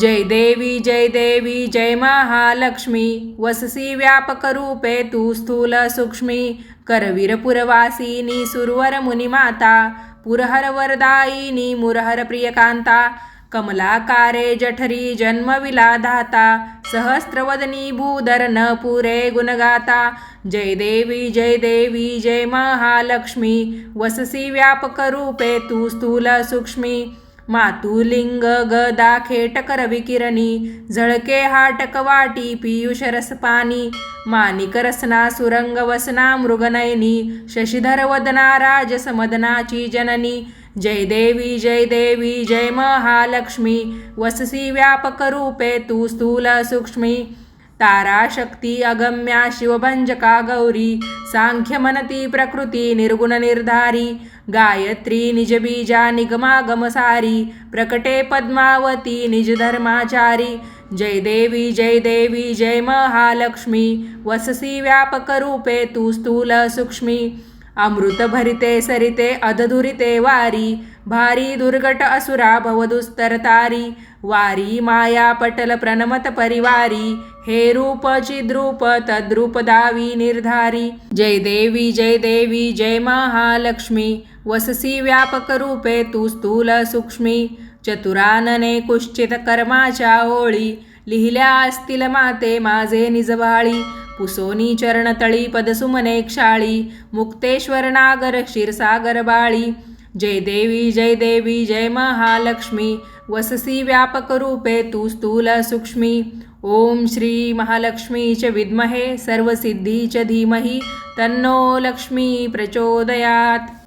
जय देवी जय देवी जय महालक्ष्मी. वससी व्यापक रूपे तू स्थूल सूक्ष्मी. करवीर पुरवासिनी सुरवर मुनिमाता पुरहर वरदायिनी मुरहर प्रियकांता कमलाकारे जठरी जन्मविलाधाता सहस्रवदनी भूधर न पुरे गुणगाता. जय देवी जय देवी जय महालक्ष्मी. वससी व्यापक रूपे तू स्थूल सूक्ष्मी. मातुलिंग गदा खेटकर विकिरणी झळके हाटक वाटी पियुष रसपानी मानिक रसना सुरंग वसना मृगनयनी शशिधर वदना राजसमदनाची जननी जय देवी जय देवी जय महालक्ष्मी वससी व्यापक रूपे तू स्थूल सूक्ष्मी तारा शक्ती अगम्या शिवभंजका गौरी सांख्य मनती प्रकृती निर्गुण निर्धारी गायत्री निजबीजा निगमागमसारी प्रकटे पद्मावती निज धर्माचारी जय देवी जय देवी जय महालक्ष्मी वससी व्यापक रूपे तू स्थूल सूक्ष्मी। अमृत भरिते सरिते अधधुरिते वारी भारी दुर्गट असुरा भवदुस्तरतारी वारी माया पटल प्रणमत परिवारी हे रूप चिद्रूप तद्रूप दावी निर्धारी जय देवी जय देवी जय महालक्ष्मी वससी व्यापक रूपे तू स्थूल सूक्ष्मी चतुरानने कुश्चित कर्माच्या ओळी लिहिल्या असतील माते माझे निजवाळी पुसोनी चरणतळी पदसुमने क्षाळी मुक्तेश्वर नागर क्षीरसागर बाळी. जय देवी जय देवी जय महालक्ष्मी वससी व्यापक रूपे तू स्थूल सूक्ष्मी. ओम श्री महालक्ष्मी च विद्महे सर्वसिद्धी च धीमहि तन्नो लक्ष्मी प्रचोदयात्.